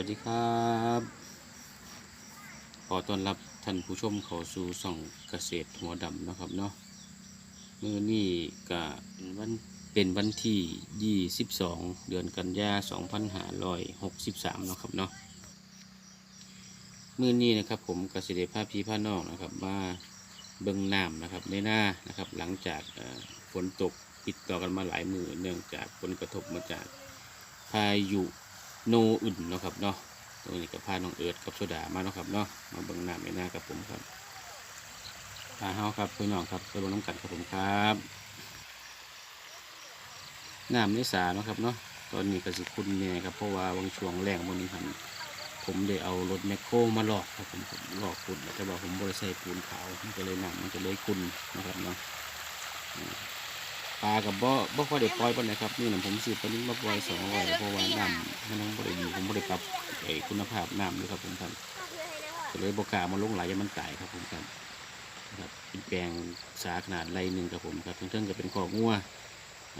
วัสดีครับขอต้อนรับท่านผู้ชมเข้าสู่ส่องเกษตรหัวดำนะครับเนาะมือนี้ก็วันเป็นวันที่ 22 เดือนกันยา2563นาะครับเนาะมือนี้นะครับผมเกษตรภาพพี่พานองนะครับมาเบิ่งน้ำนะครับในหน้านะครับหลังจากฝนตกติดต่อกันมาหลายมือเนื่องจากผลกระทบมาจากพายุ โนอุ่นเนาะครับเนาะตรงนี้ก็พาน้องเอิร์ดกับโซดามาเนาะครับเนาะมาเบิ่งน้ำในหน้ากับผมครับพาเฮาครับพี่น้องครับไปเบิ่งน้ำกันครับผมครับน้ำในสาเนาะครับเนาะตอนนี้ก็สิคุณเนี่ยครับเพราะว่าบางช่วงแรงวันนี้หันผมได้เอารถแมคโครมาหลอกครับผมหลอกคุณแต่ว่าผมบริใส่ปูนขาวมันก็เลยน้ำมันก็เลยคุณนะครับเนาะ ปลากับบ่บ่ค่อยได้ปล่อยปานใดครับนี่นะผมซื้อปลานิ่มาปล่อยสองร้อยเพราะว่าน้ำมันยังบ่ได้ดีผมบ่ได้ปรับไอ้คุณภาพน้ำด้วยครับผมครับก็เลยบกล้ามาลงไหลายอยามันตายครับผมครับนครับเป็นแปลงสาขนาดไรหนึ่งครับผมครับทั้งๆก็เป็นคอกงัว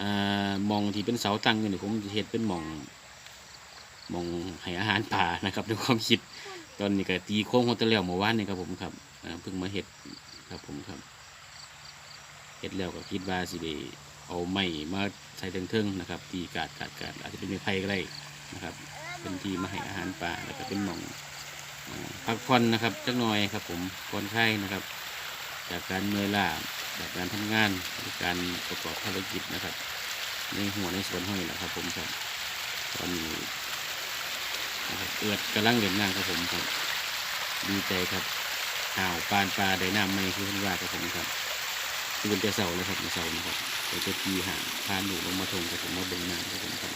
อ่ามองที่เป็นเสาตั้งอยู่นี่ผมจะเห็ดเป็นหมองหมองให้อาหารป่านะครับด้วยความคิดตอนนี้ก็ตีโค้งหัวตะเลี่ยวเมื่อวานนี่ครับผมครับอ่าเพิ่งมาเห็ดครับผมครับ เห็ดแล้วก็คิดว่าสิได้เอาไม้มาใส่เทิงๆนะครับ ตีกาดกาดกาดอาจจะเป็นไม้ไผ่ก็ได้นะครับ เป็นที่มาให้อาหารปลาแล้วก็เป็นหม่องพักผ่อนนะครับจักหน่อยครับ ผมผ่อนคลายนะครับ จากการเมื่อยล้าจากการทำงานหรือการประกอบภารกิจนะครับ ในหัวในสวนห้อยแหละครับ ผมครับตอนนี้นะครับเอือดกำลังเล่นน้ำครับผมครับ ดีใจครับห่าวปานปลาได้น้ำไม่คือเพิ่นว่าครับผมครับ คือเป็นแต่เสาเลยครับเสานี่ครับเดี๋ยวจะทีห่างพาหนูลงมาทงครับผมมาเบิ่งน้ำครับผมครับ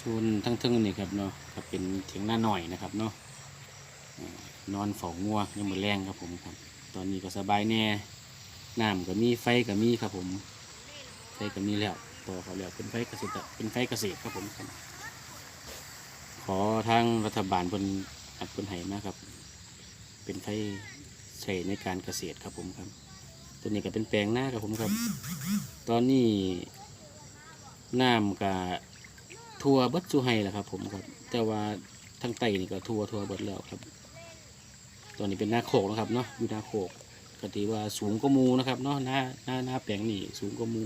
ชวนทั้งทึ่งนี่ครับเนาะครับเป็นเถียงหน้าหน่อยนะครับเนาะนอนเฝ้างัวยังมือแรงครับผมครับ ตอนนี้ก็สบายแน่น้ำก็มีไฟก็มีครับผมไฟก็มีแล้วต่อเขาแล้วเป็นไฟเกษตรเป็นไฟเกษตรครับผมครับ ขอทางรัฐบาลพนอัดพนให้มากครับ เป็นไฟใช้ในการเกษตรครับผมครับ ตัวนี้ก็เป็นแปลงหน้าครับผมครับ ตอนนี้น้ำกับทัวบิดสุไฮแหละครับ ผมครับ แต่ว่าทางใต้นี่ก็ทัวทัวบิดแล้วครับ ตอนนี้เป็นหน้าโขกนะครับเนาะอยู่หน้าโขกก็ถือว่าสูงกว่าหมูนะครับเนาะหน้าหน้าหน้าแปลงนี่สูงกว่าหมู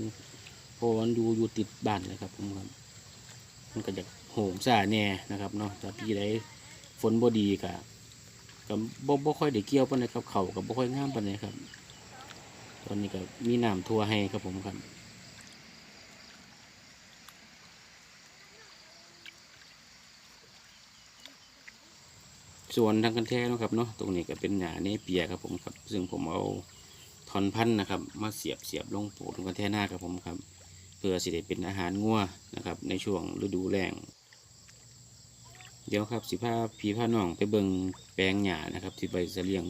เพราะวันอยู่อยู่ติดบ้านเลยครับผมครับ มันก็จะ โหมซ่าแน่นะครับเนาะแต่ปีใดฝนบ่ดีก็ก็บ่บ่ค่อยได้เกี่ยวปานใดครับเขาก็บ่ค่อยงามปานใดครับ ตอนนี้ก็มีน้ำทั่วให้ครับผมครับส่วนทางกันแท้นะครับเนาะตรงนี้ก็เป็นหญ้าเนเปียครับผมครับ ซึ่งผมเอาทอนพันธุ์นะครับ มาเสียบเสียบลงปลูกตรงกันแท้หน้าครับผมครับ เพื่อสิได้เป็นอาหารงัวนะครับ ในช่วงฤดูแล้ง เดี๋ยวครับสิพาพีผ้าน่องไปเบิงแปลงหญ้านะครับที่ใบจะเลี้ยง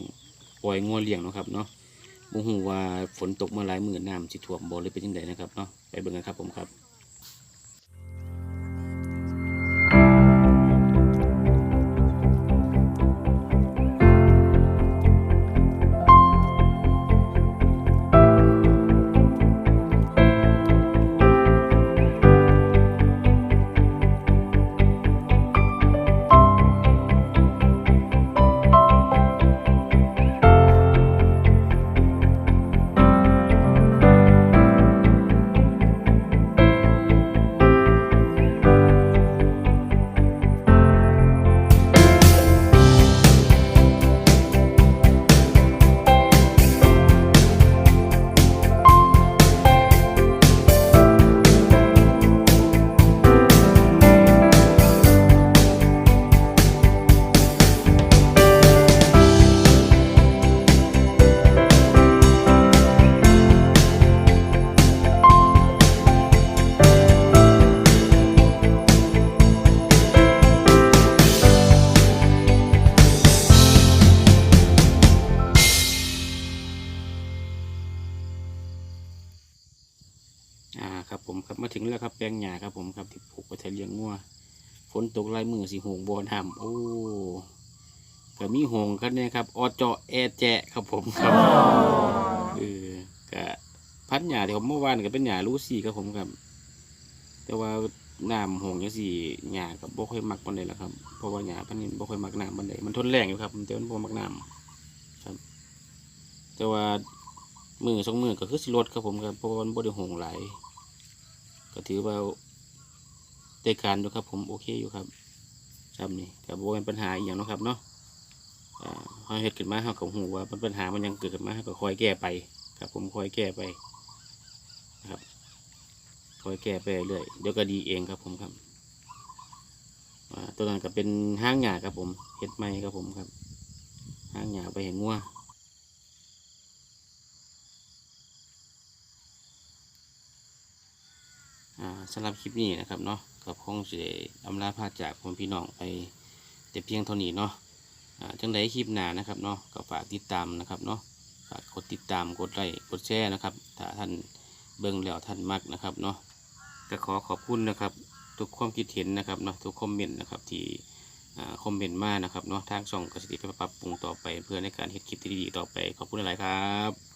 ปล่อยงัวเลี้ยงนะครับเนาะบ่ฮู้ว่าฝนตกมาหลายมื้อน้ำสิถ่วมบ่หรือเป็นยังไงนะครับเนาะไปเบิ่งกันครับผมครับ ถึงแล้วครับแปลงหญ้าครับผมครับที่ปลูกไว้ใช้เลี้ยงงัวฝนตกหลายมือสีหงบ่อน้ำโอ้ก็มีหงครับเนี่ยครับอเจาะแอแจะครับผมครับเออก็พันธุ์หญ้าที่ผมเมื่อวานก็เป็นหญ้าลูซี่ครับผมครับ แต่ว่าน้ำหงจังซี่หญ้าก็บ่ค่อยมักปานใดล่ะครับเพราะว่าหญ้าพันธุ์นี้บ่ค่อยมักน้ำปานใดมันทนแรงอยู่ครับแต่มันบ่มักน้ำครับ แต่ว่ามือสองมือก็คือสิลดครับผมครับเพราะว่ามันบ่ได้หงหลาย ก็ถือว่าได้การอยู่ครับ ผมโอเคอยู่ครับจำนี่แต่บ่เป็นปัญหาอีหยังนะครับเนาะอ่าเฮาเฮ็ดขึ้นมาเฮาก็ฮู้ว่ามันปัญหามันยังเกิดขึ้นมาก็คอยแก้ไปครับ ผมคอยแก้ไปนะครับคอยแก้ไปเรื่อยเดี๋ยวก็ดีเองครับผมครับตัวนั้นก็เป็นห้างหญ้าครับผมเฮ็ดใหม่ครับผมครับ ห้างหญ้าไปเห็นงัว อ่า สำหรับคลิปนี้นะครับเนาะกับคงจะได้อำลาพาจากผมพี่น้องไปแต่เพียงเท่านี้เนาะจังไดคลิปหน้านะครับเนาะก็ฝากติดตามนะครับเนาะฝากกดติดตามกดไลค์กดแชร์นะครับถ้าท่านเบิ่งแล้วท่านมักนะครับเนาะก็ขอขอบคุณนะครับ ทุกความคิดเห็นนะครับเนาะทุกคอมเมนต์นะครับที่คอมเมนต์มานะครับเนาะทางช่องกสิติไปปรับปรุงต่อไปเพื่อในการเฮ็ดคลิปที่ดีๆต่อไปขอบคุณหลายครับ